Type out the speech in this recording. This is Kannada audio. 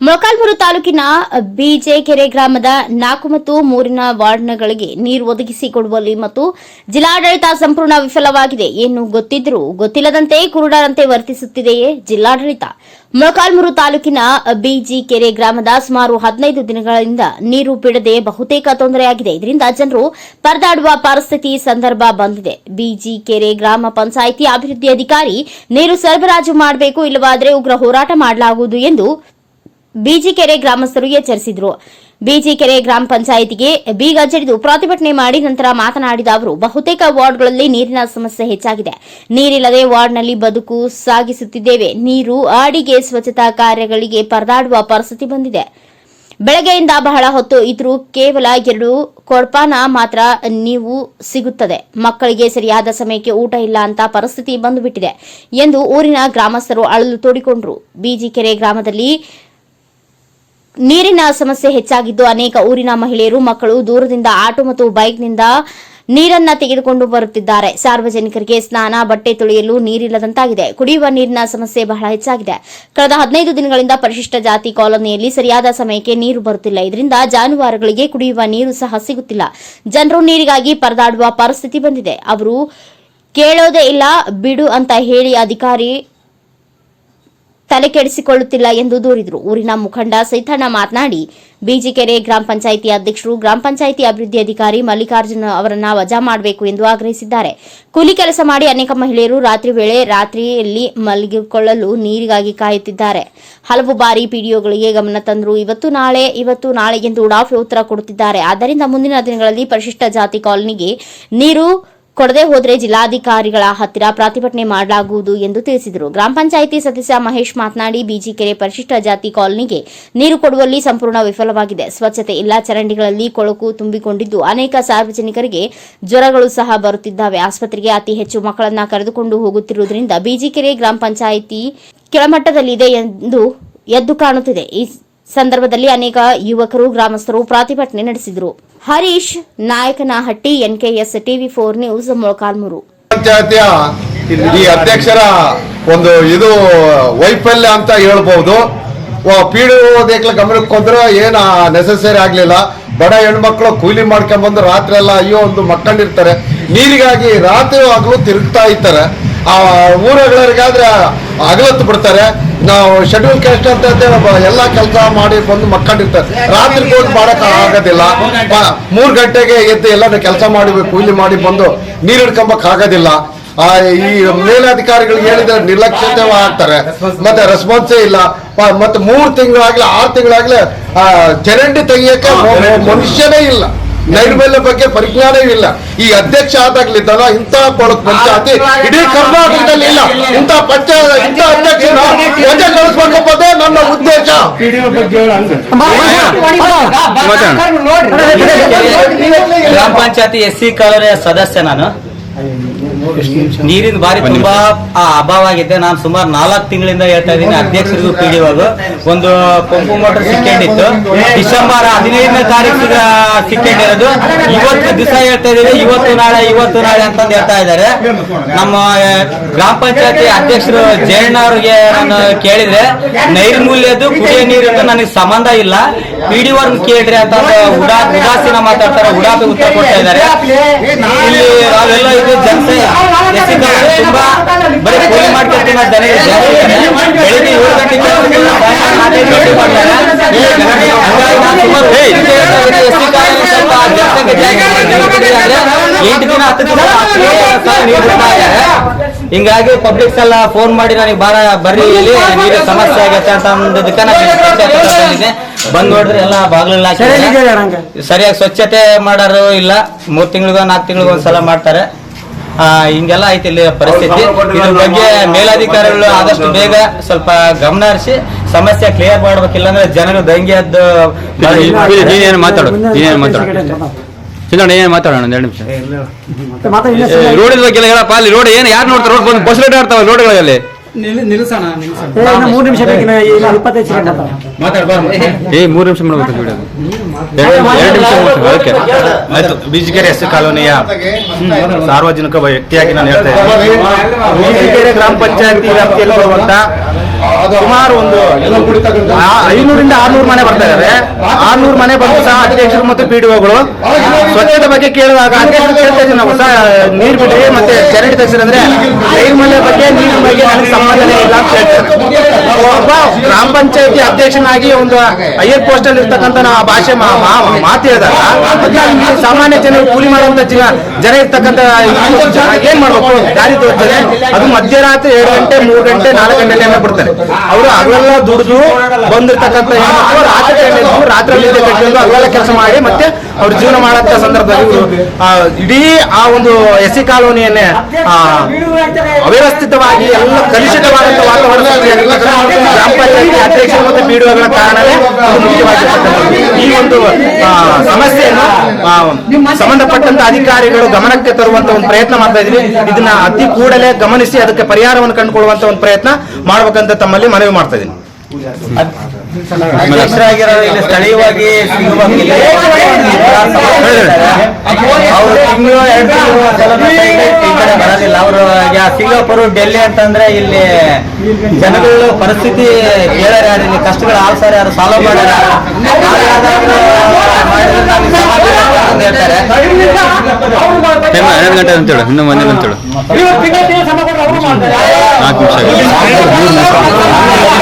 ಮೊಳಕಾಲ್ಮೂರು ತಾಲೂಕಿನ ಬಿಜೆ ಕೆರೆ ಗ್ರಾಮದ ನಾಲ್ಕು ಮತ್ತು ಮೂರಿನ ವಾರ್ಡ್ನಗಳಿಗೆ ನೀರು ಒದಗಿಸಿಕೊಡುವಲ್ಲಿ ಮತ್ತು ಜಿಲ್ಲಾಡಳಿತ ಸಂಪೂರ್ಣ ವಿಫಲವಾಗಿದೆ. ಏನು ಗೊತ್ತಿದ್ರೂ ಗೊತ್ತಿಲ್ಲದಂತೆ ಕುರುಡರಂತೆ ವರ್ತಿಸುತ್ತಿದೆಯೇ ಜಿಲ್ಲಾಡಳಿತ. ಮೊಳಕಾಲ್ಮೂರು ತಾಲೂಕಿನ ಬಿಜಿಕೆರೆ ಗ್ರಾಮದ ಸುಮಾರು ಹದಿನೈದು ದಿನಗಳಿಂದ ನೀರು ಬಿಡದೆ ಬಹುತೇಕ ತೊಂದರೆಯಾಗಿದೆ. ಇದರಿಂದ ಜನರು ಪರದಾಡುವ ಪರಿಸ್ಥಿತಿ ಸಂದರ್ಭ ಬಂದಿದೆ. ಬಿಜಿಕೆರೆ ಗ್ರಾಮ ಪಂಚಾಯಿತಿ ಅಭಿವೃದ್ಧಿ ಅಧಿಕಾರಿ, ನೀರು ಸರಬರಾಜು ಮಾಡಬೇಕು ಇಲ್ಲವಾದರೆ ಉಗ್ರ ಹೋರಾಟ ಮಾಡಲಾಗುವುದು ಎಂದು ಬಿಜಿಕೆರೆ ಗ್ರಾಮಸ್ಥರು ಎಚ್ಚರಿಸಿದರು. ಬಿಜಿಕೆರೆ ಗ್ರಾಮ ಪಂಚಾಯಿತಿಗೆ ಬೀಗ ಜಡಿದು ಪ್ರತಿಭಟನೆ ಮಾಡಿ ನಂತರ ಮಾತನಾಡಿದ ಅವರು, ಬಹುತೇಕ ವಾರ್ಡ್ಗಳಲ್ಲಿ ನೀರಿನ ಸಮಸ್ಯೆ ಹೆಚ್ಚಾಗಿದೆ. ನೀರಿಲ್ಲದೆ ವಾರ್ಡ್ನಲ್ಲಿ ಬದುಕು ಸಾಗಿಸುತ್ತಿದ್ದೇವೆ. ನೀರು, ಅಡಿಗೆ ಸ್ವಚ್ಛತಾ ಕಾರ್ಯಗಳಿಗೆ ಪರದಾಡುವ ಪರಿಸ್ಥಿತಿ ಬಂದಿದೆ. ಬೆಳಗ್ಗೆಯಿಂದ ಬಹಳ ಹೊತ್ತು ಇದ್ರೂ ಕೇವಲ ಎರಡು ಕೊಡ್ಪಾನ ಮಾತ್ರ ನೀವು ಸಿಗುತ್ತದೆ. ಮಕ್ಕಳಿಗೆ ಸರಿಯಾದ ಸಮಯಕ್ಕೆ ಊಟ ಇಲ್ಲ ಅಂತ ಪರಿಸ್ಥಿತಿ ಬಂದುಬಿಟ್ಟಿದೆ ಎಂದು ಊರಿನ ಗ್ರಾಮಸ್ಥರು ಅಳಲು ತೋಡಿಕೊಂಡರು. ಬಿಜಿಕೆರೆ ಗ್ರಾಮದಲ್ಲಿ ನೀರಿನ ಸಮಸ್ಯೆ ಹೆಚ್ಚಾಗಿದ್ದು ಅನೇಕ ಊರಿನ ಮಹಿಳೆಯರು, ಮಕ್ಕಳು ದೂರದಿಂದ ಆಟೋ ಮತ್ತು ಬೈಕ್ನಿಂದ ನೀರನ್ನ ತೆಗೆದುಕೊಂಡು ಬರುತ್ತಿದ್ದಾರೆ. ಸಾರ್ವಜನಿಕರಿಗೆ ಸ್ನಾನ, ಬಟ್ಟೆ ತೊಳೆಯಲು ನೀರಿಲ್ಲದಂತಾಗಿದೆ. ಕುಡಿಯುವ ನೀರಿನ ಸಮಸ್ಯೆ ಬಹಳ ಹೆಚ್ಚಾಗಿದೆ. ಕಳೆದ ಹದಿನೈದು ದಿನಗಳಿಂದ ಪರಿಶಿಷ್ಟ ಜಾತಿ ಕಾಲೋನಿಯಲ್ಲಿ ಸರಿಯಾದ ಸಮಯಕ್ಕೆ ನೀರು ಬರುತ್ತಿಲ್ಲ. ಇದರಿಂದ ಜಾನುವಾರುಗಳಿಗೆ ಕುಡಿಯುವ ನೀರು ಸಹ ಸಿಗುತ್ತಿಲ್ಲ. ಜನರು ನೀರಿಗಾಗಿ ಪರದಾಡುವ ಪರಿಸ್ಥಿತಿ ಬಂದಿದೆ. ಅವರು ಕೇಳೋದೇ ಇಲ್ಲ, ಬಿಡು ಅಂತ ಹೇಳಿ ಅಧಿಕಾರಿ ತಲೆ ಕೆಡಿಸಿಕೊಳ್ಳುತ್ತಿಲ್ಲ ಎಂದು ದೂರಿದರು. ಊರಿನ ಮುಖಂಡ ಸೈತಣ್ಣ ಮಾತನಾಡಿ, ಬಿಜಿಕೆರೆ ಗ್ರಾಮ ಪಂಚಾಯಿತಿ ಅಧ್ಯಕ್ಷರು, ಗ್ರಾಮ ಪಂಚಾಯಿತಿ ಅಭಿವೃದ್ಧಿ ಅಧಿಕಾರಿ ಮಲ್ಲಿಕಾರ್ಜುನ ಅವರನ್ನ ವಜಾ ಮಾಡಬೇಕು ಎಂದು ಆಗ್ರಹಿಸಿದ್ದಾರೆ. ಕೂಲಿ ಕೆಲಸ ಮಾಡಿ ಅನೇಕ ಮಹಿಳೆಯರು ರಾತ್ರಿ ವೇಳೆ ರಾತ್ರಿಯಲ್ಲಿ ಮಲಗಿಕೊಳ್ಳಲು ನೀರಿಗಾಗಿ ಕಾಯುತ್ತಿದ್ದಾರೆ. ಹಲವು ಬಾರಿ ಪಿಡಿಒಗಳಿಗೆ ಗಮನ ತಂದರು. ಇವತ್ತು ನಾಳೆ ಇವತ್ತು ನಾಳೆ ಎಂದು ಉಡಾಫೆ ಉತ್ತರ ಕೊಡುತ್ತಿದ್ದಾರೆ. ಆದ್ದರಿಂದ ಮುಂದಿನ ದಿನಗಳಲ್ಲಿ ಪರಿಶಿಷ್ಟ ಜಾತಿ ಕಾಲನಿಗೆ ನೀರು ಕೊಡದೆ ಹೋದರೆ ಜಿಲ್ಲಾಧಿಕಾರಿಗಳ ಹತ್ತಿರ ಪ್ರತಿಭಟನೆ ಮಾಡಲಾಗುವುದು ಎಂದು ತಿಳಿಸಿದರು. ಗ್ರಾಮ ಪಂಚಾಯಿತಿ ಸದಸ್ಯ ಮಹೇಶ್ ಮಾತನಾಡಿ, ಬಿಜಿಕೆರೆ ಪರಿಶಿಷ್ಟ ಜಾತಿ ಕಾಲೋನಿಗೆ ನೀರು ಕೊಡುವಲ್ಲಿ ಸಂಪೂರ್ಣ ವಿಫಲವಾಗಿದೆ. ಸ್ವಚ್ಛತೆ ಇಲ್ಲ ಚರಂಡಿಗಳಲ್ಲಿ ಕೊಳಕು ತುಂಬಿಕೊಂಡಿದ್ದು ಅನೇಕ ಸಾರ್ವಜನಿಕರಿಗೆ ಜ್ವರಗಳು ಸಹ ಬರುತ್ತಿದ್ದಾವೆ. ಆಸ್ಪತ್ರೆಗೆ ಅತಿ ಹೆಚ್ಚು ಮಕ್ಕಳನ್ನ ಕರೆದುಕೊಂಡು ಹೋಗುತ್ತಿರುವುದರಿಂದ ಬಿಜಿಕೆರೆ ಗ್ರಾಮ ಪಂಚಾಯಿತಿ ಕೆಳಮಟ್ಟದಲ್ಲಿದೆ ಎಂದು ಎದ್ದು ಕಾಣುತ್ತಿದೆ. ಸಂದರ್ಭದಲ್ಲಿ ಅನೇಕ ಯುವಕರು, ಗ್ರಾಮಸ್ಥರು ಪ್ರತಿಭಟನೆ ನಡೆಸಿದರು. Harish, Nayakanahatti, NKS TV four news, Molakalmuru. ಈ ಅಧ್ಯಕ್ಷರ ಒಂದು ಇದು ವೈಫಲ್ಯ ಅಂತ ಹೇಳ್ಬಹುದು ಪೀಡು ದೇಕ್ಲ ಗಮನಕ್ಕೆ ಹೋದ್ರೆ ಏನ ನೆಸೆಸರಿ ಆಗ್ಲಿಲ್ಲ. ಬಡ ಹೆಣ್ಮಕ್ಳು ಕೂಲಿ ಮಾಡ್ಕೊಂಡ್ಬಂದು ರಾತ್ರಿ ಎಲ್ಲ ಅಯ್ಯೋ ಒಂದು ಮಕ್ಕಂಡಿರ್ತಾರೆ ನೀರಿಗಾಗಿ ರಾತ್ರಿ ಹಗಲು ತಿರುಗ್ತಾ ಇರ್ತಾರೆ. ಆ ಊರುಗಳಿಗಾದ್ರೆ ಅಗಲತ್ತು ಬಿಡ್ತಾರೆ. ನಾವು ಶೆಡ್ಯೂಲ್ ಕ್ಯಾಸ್ಟ್ ಅಂತ ಎಲ್ಲ ಕೆಲಸ ಮಾಡಿ ಬಂದು ಮಕ್ಕಂಡಿರ್ತಾರೆ. ರಾತ್ರಿ ಹೋಗಿ ಮಾಡಕ್ ಆಗೋದಿಲ್ಲ. ಮೂರ್ ಗಂಟೆಗೆ ಎದ್ದು ಎಲ್ಲಾದ್ರೂ ಕೆಲಸ ಮಾಡಿ ಕೂಲಿ ಮಾಡಿ ಬಂದು ನೀರು ಹಿಡ್ಕೊಂಬಕ್ ಆಗೋದಿಲ್ಲ. ಆ, ಈ ಮೇಲಧಿಕಾರಿಗಳಿಗೆ ಹೇಳಿದ್ರೆ ನಿರ್ಲಕ್ಷ್ಯತೆ ಆಗ್ತಾರೆ. ಮತ್ತೆ ರೆಸ್ಪಾನ್ಸೇ ಇಲ್ಲ. ಮತ್ತೆ ಮೂರ್ ತಿಂಗಳಾಗ್ಲಿ ಆರ್ ತಿಂಗಳಾಗ್ಲಿ ಆ, ಚರಂಡಿ ತೆಗಿಯಕ್ಕೆ ಮನುಷ್ಯನೇ ಇಲ್ಲ. ನೈರ್ಮಲ್ಯ ಬಗ್ಗೆ ಪರಿಜ್ಞಾನವೇ ಇಲ್ಲ. ಈ ಅಧ್ಯಕ್ಷ ಇಂಥ ಕೊಡಕ್ ಪಂಚಾಯತಿ ಇಡೀ ಕರ್ನಾಟಕದಲ್ಲಿ ಇಲ್ಲ. ಇಂಥ ಪಂಚಾಯತ್, ಇಂಥ ಅಧ್ಯಕ್ಷನ ಕಳಿಸ್ಬೇಕಪ್ಪದೇ ನನ್ನ ಉದ್ದೇಶ. ಗ್ರಾಮ ಪಂಚಾಯತಿ ಎಸ್ ಸಿ ಕಾಲೋನಿಯ ಸದಸ್ಯ ನಾನು. ನೀರಿನ ಬಾರಿ ತುಂಬಾ ಆ, ಅಭಾವ ಆಗಿದೆ. ನಾನು ಸುಮಾರು ನಾಲ್ಕು ತಿಂಗಳಿಂದ ಹೇಳ್ತಾ ಇದ್ದೀನಿ. ಅಧ್ಯಕ್ಷರಿಗೂ ಪಿಡಿ ಒಂದು ಪಂಪು ಮೋಟರ್ ಸಿಕ್ಕೊಂಡಿತ್ತು. ಡಿಸೆಂಬರ್ ಹದಿನೈದನೇ ತಾರೀಕು ಸಿಕ್ಕೊಂಡಿರೋದು. ಇವತ್ತು ದಿವಸ ಹೇಳ್ತಾ ಇದೀವಿ ಇವತ್ತು ನಾಳೆ ಇವತ್ತು ನಾಳೆ ಅಂತಂದು ಹೇಳ್ತಾ ಇದ್ದಾರೆ. ನಮ್ಮ ಗ್ರಾಮ ಪಂಚಾಯತಿ ಅಧ್ಯಕ್ಷರು ಜಯಣ್ಣ ಅವ್ರಿಗೆ ನಾನು ಕೇಳಿದ್ರೆ ನೈರ್ಮೂಲ್ಯದ್ದು ಕುಡಿಯೋ ನೀರಿದ್ದು ನನಗೆ ಸಂಬಂಧ ಇಲ್ಲ. ಪಿಡಿ ಕೇಳ್ರಿ ಅಂತ ಉಡಾ ಉದಾಸೀನ ಮಾತಾಡ್ತಾರೆ. ಉಡಾಪಿ ಉತ್ತರ ಕೊಡ್ತಾ ಇದ್ದಾರೆ. ಇಲ್ಲಿ ನಾವೆಲ್ಲ ಇದು ಜನತೆ ತುಂಬಾ ಬರೀ ಕೂಲಿ ಬೆಳಿಗ್ಗೆ ಏಳು ಗಂಟೆಗೆ. ಹಂಗಾಗಿ ಎಂಟು ದಿನ ಹತ್ತು ದಿನ ಪಬ್ಲಿಕ್ಸ್ ಎಲ್ಲ ಫೋನ್ ಮಾಡಿ ನನಗೆ ಬಾರ ಬರ್ರಿ ಇಲ್ಲಿ ನೀರು ಸಮಸ್ಯೆ ಆಗತ್ತೆ ಅಂತ ಅಂದದಕ್ಕೆ ನಾನು ಬಂದ್ ನೋಡಿದ್ರೆ ಎಲ್ಲ ಬಾಗ್ಲಿಲ್ಲ. ಸರಿಯಾಗಿ ಸ್ವಚ್ಛತೆ ಮಾಡೋರು ಇಲ್ಲ ಮೂರ್ ತಿಂಗಳಿಗೋ ನಾಲ್ಕು ತಿಂಗಳಿಗೊಂದ್ಸಲ ಮಾಡ್ತಾರೆ ಹಿಂಗೆಲ್ಲ ಐತಿ ಇಲ್ಲಿ ಪರಿಸ್ಥಿತಿ. ಇದ್ರ ಬಗ್ಗೆ ಮೇಲಾಧಿಕಾರಿಗಳು ಆದಷ್ಟು ಬೇಗ ಸ್ವಲ್ಪ ಗಮನ ಹರಿಸಿ ಸಮಸ್ಯೆ ಕ್ಲಿಯರ್ ಮಾಡ್ಬೇಕಿಲ್ಲ ಅಂದ್ರೆ ಜನರು ದಂಗೆ ಅದ್ದು ನೀನೇನು ಮಾತಾಡು ನೀನೇನು ಮಾತಾಡು. ಚಿನ್ನಣ್ಣ ಏನ್ ಮಾತಾಡೋಣ ಒಂದ್ ಎರಡು ನಿಮಿಷ? ರೋಡ್ ಬಗ್ಗೆ ಹೇಳಪ್ಪ ಅಲ್ಲಿ ರೋಡ್ ಏನು ಯಾರು ನೋಡ್ತಾರೆ? ರೋಡ್ ಬಂದು ಬಸ್ ರೇಟ್ ಆಡ್ತಾವ ರೋಡ್ಗಳಲ್ಲಿ. ಮೂರು ನಿಮಿಷ ಬೇಕಿನ ಇಲ್ಲ. ಇಪ್ಪತ್ತೈದು ಸೆಕೆಂಡ್ ಅಂತ ಏ ಮೂರು ನಿಮಿಷ ಮಾಡ್ಬೇಕು ಎರಡು ಎರಡು ನಿಮಿಷ ಆಯ್ತು. ಬೀಜಗೆರೆ ಎಸ್ ಕಾಲೋನಿಯ ಸಾರ್ವಜನಿಕ ವ್ಯಕ್ತಿಯಾಗಿ ನಾನು ಹೇಳ್ತಾ ಇದ್ದೀನಿ. ಬೀಜಗೆರೆ ಗ್ರಾಮ ಪಂಚಾಯತಿ ವ್ಯಾಪ್ತಿಯಲ್ಲಿ ಬರುವಂತ ಸುಮಾರು ಒಂದು ಐನೂರಿಂದ ಆರ್ನೂರು ಮನೆ ಬರ್ತಾ ಇದಾರೆ ಆರ್ನೂರು ಮನೆ ಬಂದು ಸಹ ಅಧ್ಯಕ್ಷರು ಮತ್ತು ಪಿ ಸ್ವಚ್ಛತೆ ಬಗ್ಗೆ ಕೇಳುವಾಗ ಅಧ್ಯಕ್ಷರು ಕೇಳ್ತಾ ಇದ್ದೀವಿ ನಾವು. ಸಹ ನೀರು ಬಿಡಿ ಮತ್ತೆ ಚರಂಡಿ ಐವರ್ ಮನೆ ಬಗ್ಗೆ ನೀರಿನ ಬಗ್ಗೆ ನನಗೆ ಸಂಬಂಧನೇ ಇಲ್ಲ ಅಂತ ಹೇಳ್ತಾರೆ. ಒಬ್ಬ ಗ್ರಾಮ ಪಂಚಾಯತಿ ಅಧ್ಯಕ್ಷನಾಗಿ ಒಂದು ಹೈಯರ್ ಪೋಸ್ಟ್ ಅಲ್ಲಿ ಇರ್ತಕ್ಕಂಥ ನಾವು ಆ ಭಾಷೆ ಮಾತು ಹೇಳಿದಾಗ ಸಾಮಾನ್ಯ ಜನರು ಕೂಲಿ ಮಾಡುವಂತ ಜನ ಜನ ಇರ್ತಕ್ಕಂಥ ಏನ್ ಮಾಡ್ಬೇಕು? ದಾರಿ ತೋರ್ತದೆ. ಅದು ಮಧ್ಯರಾತ್ರಿ ಎರಡು ಗಂಟೆ ಮೂರು ಗಂಟೆ ನಾಲ್ಕು ಗಂಟೆ ಟೈಮ್ ಬಿಡ್ತಾರೆ. ಅವರು ಅವೆಲ್ಲ ದುಡಿದು ಬಂದಿರ್ತಕ್ಕಂಥ ಹೆಣ್ಮಕ್ಳು ರಾತ್ರಿ ಅಲ್ಲೆಲ್ಲ ಕೆಲಸ ಮಾಡಿ ಮತ್ತೆ ಅವ್ರ ಜೀವನ ಮಾಡಂತ ಸಂದರ್ಭದಲ್ಲಿ ಇಡೀ ಆ ಒಂದು ಎಸ್ಸಿ ಕಾಲೋನಿಯನ್ನೇ ಆ, ಅವ್ಯವಸ್ಥಿತವಾಗಿ ಎಲ್ಲ ಕಲುಷಿತವಾದಂತ ವಾತಾವರಣ ಗ್ರಾಮ ಪಂಚಾಯತಿ ಅಧ್ಯಕ್ಷರು ಮತ್ತು ಪಿಡಿಒಗಳ ಕಾರಣವೇ ಮುಖ್ಯವಾಗಿರ್ತಕ್ಕಂಥ ಮುಖ್ಯವಾಗಿರ್ತಕ್ಕಂಥದ್ದು. ಈ ಒಂದು ಸಮಸ್ಯೆಯನ್ನು ಸಂಬಂಧಪಟ್ಟಂತ ಅಧಿಕಾರಿಗಳು ಗಮನಕ್ಕೆ ತರುವಂತ ಒಂದು ಪ್ರಯತ್ನ ಮಾಡ್ತಾ ಇದೀವಿ ಇದನ್ನ ಅತಿ ಕೂಡಲೇ ಗಮನಿಸಿ ಅದಕ್ಕೆ ಪರಿಹಾರವನ್ನು ಕಂಡುಕೊಳ್ಳುವಂತ ಒಂದು ಪ್ರಯತ್ನ ಮಾಡಬೇಕಂತ ತಮ್ಮಲ್ಲಿ ಮನವಿ ಮಾಡ್ತಾ ಇದ್ದೀನಿ. ಸ್ಥಳೀಯವಾಗಿ ಇಲ್ಲಿ ಅವರು ಎರಡು ಬರೋದಿಲ್ಲ ಸಿಂಗಾಪುರ ಡೆಲ್ಲಿ ಅಂತಂದ್ರೆ ಇಲ್ಲಿ ಜನಗಳು ಪರಿಸ್ಥಿತಿ ಕೇಳಾರ ಯಾರು ಇಲ್ಲಿ ಕಷ್ಟಗಳು ಆಲ್ಸಾರ ಯಾರು ಸಾಲ ಮಾಡ್ಯಾರ ಹನ್ನೊಂದು ಗಂಟೆ ಅಂತೇಳು ಇನ್ನೂ ಒಂದೇ ಅಂತೇಳು ನಾಲ್ಕು ನಿಮಿಷ